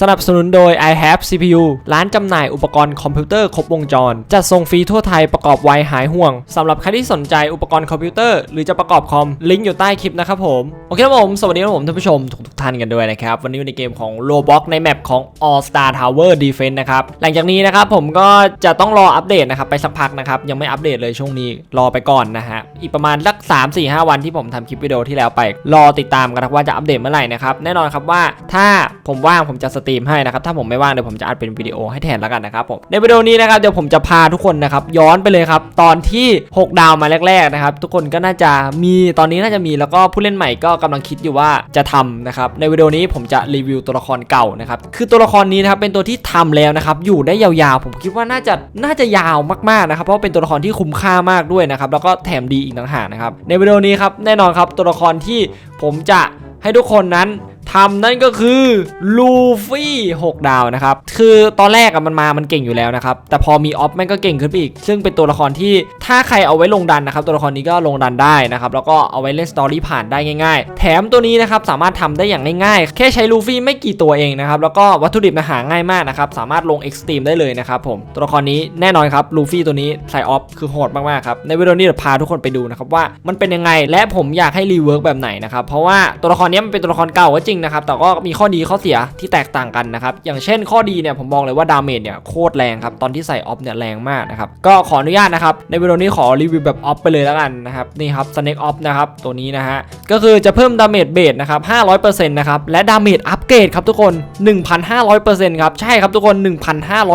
สนับสนุนโดย i have CPU ร้านจำหน่ายอุปกรณ์คอมพิวเตอร์ครบวงจร จัดส่งฟรีทั่วไทยประกอบไวหายห่วงสำหรับใครที่สนใจอุปกรณ์คอมพิวเตอร์หรือจะประกอบคอม ลิงก์อยู่ใต้คลิปนะครับผม โอเคครับผม สวัสดีครับผมท่านผู้ชมทุกๆท่านกันด้วยนะครับ วันนี้ในเกมของ Roblox ในแมปของ All Star Tower Defense นะครับ หลังจากนี้นะครับผมก็จะต้องรออัปเดตนะครับไปสักพักนะครับยังไม่อัปเดตเลยช่วงนี้รอไปก่อนนะฮะอีกประมาณสัก3 4 5 วันที่ผมทำคลิปวิดีโอที่แล้วไป รอติดตามกันนะว่าจะอัปเดตเมื่อไหร่นะครับแน่นอนครับว่าถ้าผมว่างผมจะตรีมให้นะครับถ้าผมไม่ว่างเดี๋ยวผมจะอัดเป็นวิดีโอให้แทนแล้วกันนะครับผมในวิดีโอนี้นะครับเดี๋ยวผมจะพาทุกคนนะครับย้อนไปเลยครับตอนที่ 6 ดาวมาแรกๆนะครับทุกคนก็น่าจะมีตอนนี้น่าจะมีแล้วก็ผู้เล่นใหม่ก็กำลังคิดอยู่ว่าจะทำนะครับในวิดีโอนี้ผมจะรีวิวตัวละครเก่านะครับคือตัวละครนี้นะครับเป็นตัวที่ทำแล้วนะครับอยู่ได้ยาวๆ ผมคิดว่าน่าจะน่าจะยาวมากๆนะครับเพราะเป็นตัวละครที่คุ้มค่ามากด้วยนะครับแล้วก็แถมดีอีกต่างหากนะครับในวิดีโอนี้ครับแน่นอนครับตัวละครที่ผมจะให้ทุกคนนั้น ทำนั่นก็คือลูฟี่6 ดาวนะครับ คือตอนแรกอะมันมามันเก่งอยู่แล้วนะครับ แต่พอมีออฟมันก็เก่งขึ้นไปอีก ซึ่งเป็นตัวละครที่ถ้าใครเอาไว้ลงดันนะครับ ตัวละครนี้ก็ลงดันได้นะครับ แล้วก็เอาไว้เล่นสตอรี่ผ่านได้ง่าย ๆ แถมตัวนี้นะครับสามารถทำได้อย่างง่ายๆ แค่ใช้ลูฟี่ไม่กี่ตัวเองนะครับ แล้วก็วัตถุดิบนะหาง่ายมากนะครับ สามารถลงเอ็กซ์ตรีมได้เลยนะครับผม ตัวละครนี้แน่นอนครับลูฟี่ตัวนี้ใส่ออฟคือโหดมากๆครับ ในวิดีโอนี้เดี๋ยวพาทุกคนไปดูนะครับว่ามันเป็นยังไง และผมอยากให้รีเวิร์กแบบไหนนะครับ เพราะว่าตัวละครนี้มันเป็นตัวละครเก่าก็จริงนะครับแต่ก็มีข้อดีข้อเสียที่แตกต่างกันนะครับอย่างเช่นข้อดีเนี่ยผมมองเลยว่าดาเมจเนี่ยโคตรแรงครับตอนที่ใส่ออฟเนี่ยแรงมากนะครับก็ขออนุญาตนะครับในวิดีโอนี้ขอรีวิวแบบออฟไปเลยแล้วกันนะครับนี่ครับสเน็กออฟนะครับตัวนี้นะฮะก็คือจะเพิ่มดาเมจเบสนะครับ500%นะครับและดาเมจอัปเกรดครับทุกคน 1,500%ครับใช่ครับทุกคน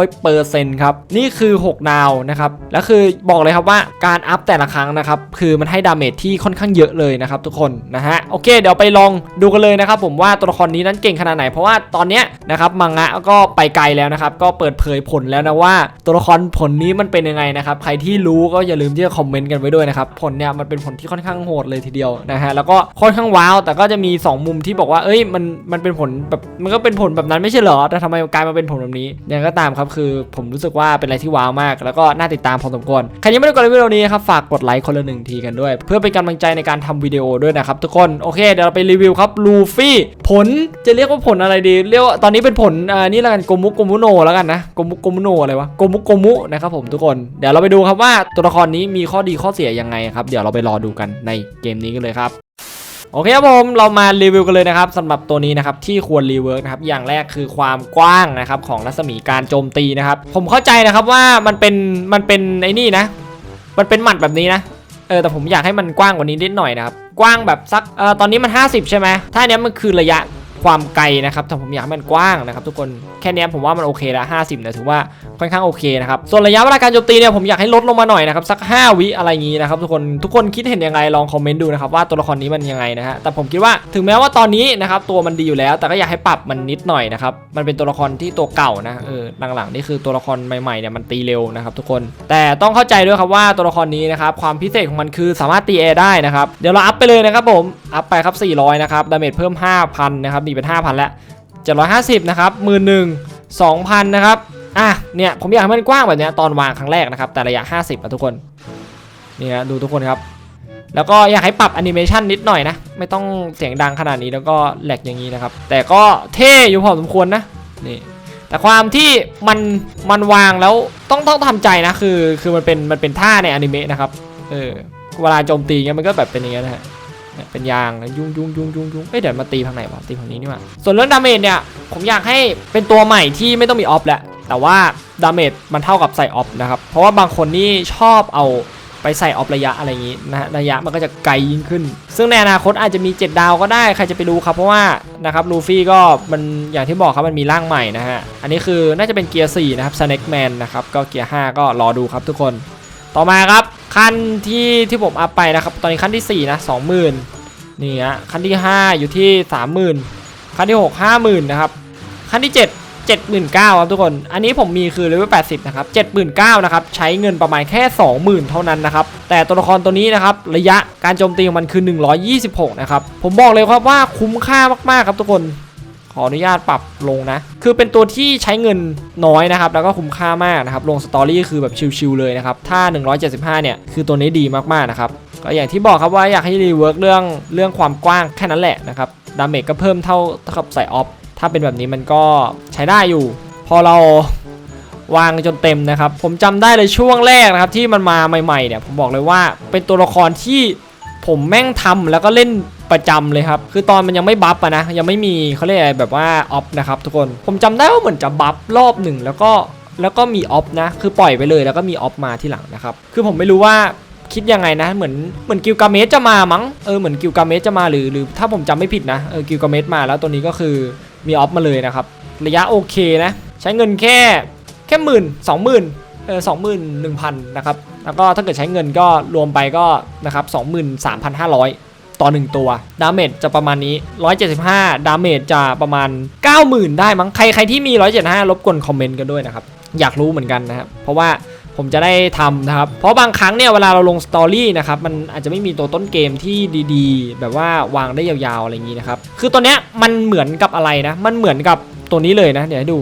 1,500%ครับนี่คือ 6 ดาวนะครับแล้วคือบอกเลยครับว่าการอัพแต่ละครั้งนะครับคือมันให้ดาเมจที่ค่อนข้างเยอะเลยนะครับทุกคนนะฮะโอเคเดี๋ยวไปลองดูกันเลยนะครับผมว่าตัวละครนี้นั้นเก่งขนาดไหน เพราะว่าตอนเนี้ยนะครับมังงะก็ไปไกลแล้วนะครับ ก็เปิดเผยผลแล้วนะว่า ตัวละครผลนี้มันเป็นยังไงนะครับ ใครที่รู้ก็อย่าลืมที่จะคอมเมนต์กันไว้ด้วยนะครับ ผลเนี่ยมันเป็นผลที่ค่อนข้างโหดเลยทีเดียวนะฮะ แล้วก็ค่อนข้างว้าว แต่ก็จะมี 2 มุมที่บอกว่า เอ้ย มัน มันเป็นผลแบบ มันก็เป็นผลแบบนั้นไม่ใช่เหรอ แต่ทำไมกลายมาเป็นผลแบบนี้ยังก็ตามครับ คือผมรู้สึกว่าเป็นอะไรที่ว้าวมาก แล้วก็น่าติดตามพอสมควร ใครยังไม่ได้กดไลค์วิดีโอนี้ครับ ฝากกดไลค์คนละหนึ่งทีกันด้วย เพื่อเป็นกำลังใจในการทำวิดีโอด้วยนะครับทุกคน โอเค เดี๋ยวเราไปรีวิวครับลูฟี่ผลจะเรียกว่าผลอะไรดี เรียกว่าตอนนี้เป็นผลอ่านี่แล้วกันโกมุโกมุโนแล้วกันนะโกมุโกมุโนอะไรวะโกมุโกมุนะครับผมทุกคนเดี๋ยวเราไปดูครับว่าตัวละครนี้มีข้อดีข้อเสียยังไงครับเดี๋ยวเราไปรอดูกันในเกมนี้กันเลยครับโอเคครับผมเรามารีวิวกันเลยนะครับสำหรับตัวนี้นะครับที่ควรรีเวิร์กนะครับอย่างแรกคือความกว้างนะครับของรัศมีการโจมตีนะครับผมเข้าใจนะครับว่ามันเป็นมันเป็นไอ้นี่นะ มันเป็นหมัดแบบนี้นะเออแต่ผมอยากให้มันกว้างกว่านี้นิดหน่อยนะครับ กว้างแบบสักเออตอนนี้มัน 50 ใช่ไหมถ้านเนี้ยมันคือระยะ ความไกลนะครับแต่ผมอยากให้มันกว้างนะครับทุกคนแค่นี้ผมว่ามันโอเคแล้ว50เนี่ยถือว่าค่อนข้างโอเคนะครับส่วนระยะเวลาการโจมตีเนี่ยผมอยากให้ลดลงมาหน่อยนะครับสัก 5 วิอะไรอย่างงี้นะครับทุกคนทุกคนคิดเห็นยังไงลองคอมเมนต์ดูนะครับว่าตัวละครนี้มันยังไงนะฮะแต่ผมคิดว่าถึงแม้ว่าตอนนี้นะครับตัวมันดีอยู่แล้ว แต่ก็อยากให้ปรับมันนิดหน่อยนะครับมันเป็นตัวละครที่ตัวเก่านะเออหลังๆนี่คือตัวละครใหม่ๆเนี่ยมันตีเร็วนะครับทุกคนแต่ต้องเข้าใจด้วยครับว่าตัวละครนี้นะครับความพิเศษของมันคือสามารถตีแอร์ได้นะครับเดี๋ยวเราอัพไปเลยนะครับผมอัพไปครับ 400 นะครับ ดาเมจเพิ่ม 5,000 นะครับดีเป็น 5,000 แล้ว 750 นะครับหมื่นหนึ่งสองพันะครับ อะ เนี่ย ผมอยากให้มันกว้างแบบเนี้ยตอนวางครั้งแรกนะครับ แต่ระยะ 50อะทุกคน นี่ฮะดูทุกคนครับ แล้วก็อยากให้ปรับแอนิเมชันนิดหน่อยนะ ไม่ต้องเสียงดังขนาดนี้แล้วก็แหลกอย่างนี้นะครับ แต่ก็เท่อยู่พอสมควรนะ นี่แต่ความที่มันมันวางแล้วต้องต้องทำใจนะคือคือมันเป็นมันเป็นท่าในอนิเมะนะครับเออเวลาโจมตีเงี้ยมันก็แบบเป็นอย่างเงี้ยนะฮะ เป็นยางยุ่งยุ่งยุ่งยุ่งยุ่งเอ้ยเดี๋ยวมาตีทางไหนวะตีทางนี้นี่ว่าส่วนเรื่องดาเมจเนี่ยผมอยากให้เป็นตัวใหม่ที่ไม่ต้องมีออฟแหละแต่ว่าดาเมจมันเท่ากับใส่ออฟนะครับเพราะว่าบางคนนี่ชอบเอาไปใส่ออฟระยะอะไรอย่างนี้นะฮะระยะมันก็จะไกลยิ่งขึ้น ซึ่งในอนาคตอาจจะมี 7 ดาวก็ได้ใครจะไปรู้ครับเพราะว่านะครับลูฟี่ก็มันอย่างที่บอกครับมันมีร่างใหม่นะฮะอันนี้คือน่าจะเป็นเกียร์4นะครับสแน็คแมนนะครับก็เกียร์5ก็รอดูครับทุกคน ต่อมาครับ ขั้นที่ที่ผมอัพไปนะครับ ตอนนี้ขั้นที่ 4 นะ 20,000นี่ฮะขั้นที่ 5 อยู่ที่ 30,000 ขั้นที่ 6 50,000นะครับขั้นที่ 7 79,000ครับทุกคน อันนี้ผมมีคือเลเวล80 นะครับ 79,000นะครับ ใช้เงินประมาณแค่ 20,000 เท่านั้นนะครับ แต่ตัวละครตัวนี้นะครับ ระยะการโจมตีของมันคือ 126 นะครับ ผมบอกเลยครับว่าคุ้มค่ามากๆครับทุกคน อออนุญาตปรับลงนะ คือเป็นตัวที่ใช้เงินน้อยนะครับ แล้วก็คุ้มค่ามากนะครับ ลงสตอรี่คือแบบชิลๆเลยนะครับ ถ้า 175 เนี่ย คือตัวนี้ดีมากๆนะครับ ก็อย่างที่บอกครับว่าอยากให้รีเวิร์กเรื่องเรื่องความกว้างแค่นั้นแหละนะครับ ดาเมจก็เพิ่มเท่าเท่ากับใส่ออฟ ถ้าเป็นแบบนี้มันก็ใช้ได้อยู่ พอเราวางจนเต็มนะครับ ผมจำได้เลยช่วงแรกนะครับที่มันมาใหม่ๆเนี่ย ผมบอกเลยว่าเป็นตัวละครที่ ผมแม่งทำแล้วก็เล่นประจำเลยครับ คือตอนมันยังไม่บัฟอะนะ ยังไม่มีเขาเรียกอะไรแบบว่าออฟนะครับทุกคน ผมจำได้ว่าเหมือนจะบัฟรอบหนึ่งแล้วก็แล้วก็มีออฟนะ คือปล่อยไปเลยแล้วก็มีออฟมาที่หลังนะครับ คือผมไม่รู้ว่าคิดยังไงนะ เหมือนเหมือนกิลกาเมสจะมามั้ง เออเหมือนกิลกาเมสจะมาหรือหรือถ้าผมจำไม่ผิดนะ เออกิลกาเมสมาแล้วตัวนี้ก็คือมีออฟมาเลยนะครับ ระยะโอเคนะ ใช้เงินแค่แค่หมื่นสองหมื่น สองหมื่นหนึ่งพันนะครับ แล้วก็ถ้าเกิดใช้เงินก็รวมไปก็นะครับสองหมื่นสามพันห้าร้อยต่อ 1 ตัว ดาเมจจะประมาณนี้ 175 ดาเมจจะประมาณ 90,000 ได้มั้ง ใครใครที่มี 175รบกวนคอมเมนต์กันด้วยนะครับ อยากรู้เหมือนกันนะครับ เพราะว่าผมจะได้ทำนะครับ เพราะบางครั้งเนี่ยเวลาเราลงสตอรี่นะครับ มันอาจจะไม่มีตัวต้นเกมที่ดีๆ แบบว่าวางได้ยาวๆ อะไรอย่างนี้นะครับ คือตัวเนี้ยมันเหมือนกับอะไรนะ มันเหมือนกับตัวนี้เลยนะ เดี๋ยวให้ดู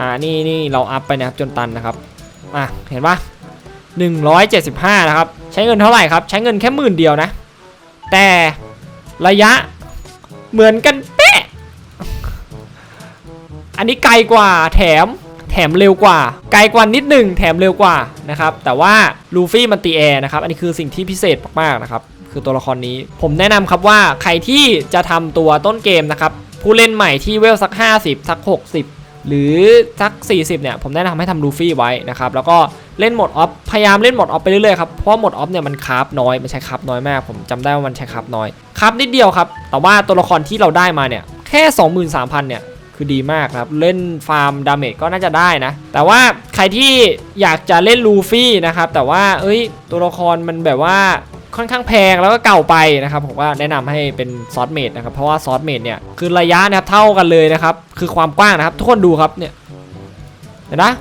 อ่านี่นี่เราอัพไปนะครับจนตันนะครับอะเห็นปะ175 นะครับ ใช้เงินเท่าไหร่ครับ ใช้เงินแค่หมื่นเดียวนะ แต่ระยะเหมือนกันเป๊ะ อันนี้ไกลกว่าแถมแถมเร็วกว่า ไกลกว่านิดหนึ่งแถมเร็วกว่านะครับ แต่ว่าลูฟี่มันตีแอร์นะครับ อันนี้คือสิ่งที่พิเศษมากๆนะครับ คือตัวละครนี้ ผมแนะนำครับว่าใครที่จะทำตัวต้นเกมนะครับ ผู้เล่นใหม่ที่เวลสัก 50 สัก 60 หรือสัก 40 เนี่ย ผมแนะนำให้ทำลูฟี่ไว้นะครับ แล้วก็เล่นหมดออฟ พยายามเล่นหมดออฟไปเรื่อยๆครับ เพราะหมดออฟเนี่ยมันคราฟน้อย มันใช้คราฟน้อยมาก ผมจำได้ว่ามันใช้คราฟน้อยคราฟนิดเดียวครับ แต่ว่าตัวละครที่เราได้มาเนี่ย แค่ 23,000 เนี่ย คือดีมากครับ เล่นฟาร์มดาเมจก็น่าจะได้นะ แต่ว่าใครที่อยากจะเล่นลูฟี่นะครับ แต่ว่า เอ้ย ตัวละครมันแบบว่า ค่อนข้างแพงแล้วก็เก่าไปนะครับผมว่าแนะนำให้เป็นซอสเมดนะครับเพราะว่าซอสเมดเนี่ยคือระยะนะครับเท่ากันเลยนะครับคือความกว้างนะครับ ทุกคนดูครับเนี่ยเห็นนะ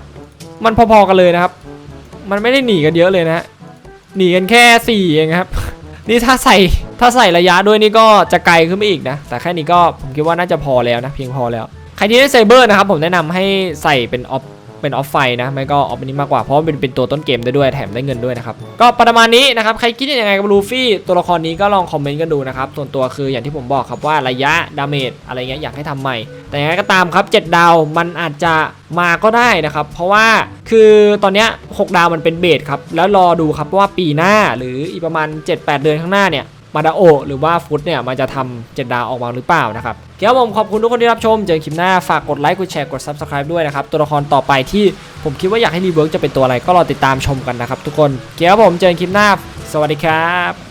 มันพอๆกันเลยนะครับ มันไม่ได้หนีกันเยอะเลยนะฮะหนีกันแค่4เองครับนี่ถ้าใส่ถ้าใส่ระยะด้วยนี่ก็จะไกลขึ้นไปอีกนะ แต่แค่นี้ก็ผมคิดว่าน่าจะพอแล้วนะเพียงพอแล้ว ใครที่ได้ไซเบอร์นะครับผมแนะนำให้ใส่เป็นออฟ เป็นออฟไฟนะไม่ก็ออฟนนี้มากกว่าเพราะว่าเป็นเป็นตัวต้นเกมได้ด้วยแถมได้เงินด้วยนะครับก็ประมาณนี้นะครับใครคิดยังไงกับลูฟี่ตัวละครนี้ก็ลองคอมเมนต์กันดูนะครับส่วนตัวคืออย่างที่ผมบอกครับว่าระยะดาเมจอะไรเงี้ยอยากให้ทำใหม่ แต่ยังไงก็ตามครับ 7 ดาวมันอาจจะมาก็ได้นะครับ เพราะว่าคือตอนนี้6ดาวมันเป็นเบสครับแล้วรอดูครับว่าปีหน้าหรืออีกประมาณ 7-8 เดือนข้างหน้าเนี่ย มาดาโอหรือว่าฟุตเนี่ยมันจะทำ7ดาวออกมาหรือเปล่านะครับเกี่ยวผมขอบคุณทุกคนที่รับชม เจอกันคลิปหน้าฝากกดไลค์กดแชร์กด Subscribe ด้วยนะครับ ตัวละครต่อไปที่ผมคิดว่าอยากให้รีเวิร์กจะเป็นตัวอะไรก็รอติดตามชมกันนะครับทุกคนเกี่ยวผมเจอกันคลิปหน้า สวัสดีครับ